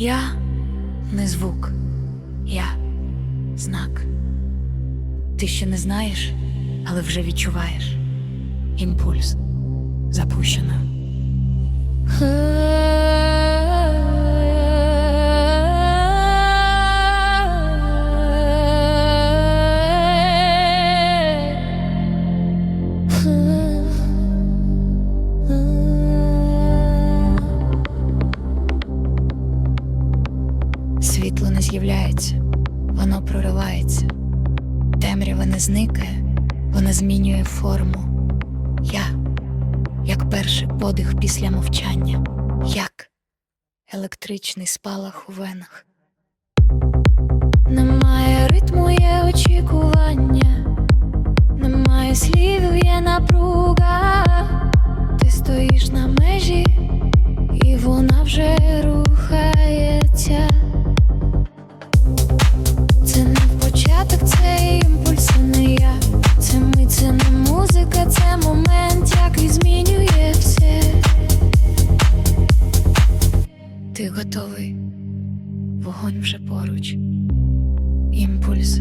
Я не звук, я знак. Ти ще не знаєш, але вже відчуваєш. Імпульс запущено. З'являється, воно проривається. Темрява не зникає, вона змінює форму. Я, як перший подих після мовчання, як електричний спалах у венах. Ти готовий, вогонь вже поруч. Імпульс.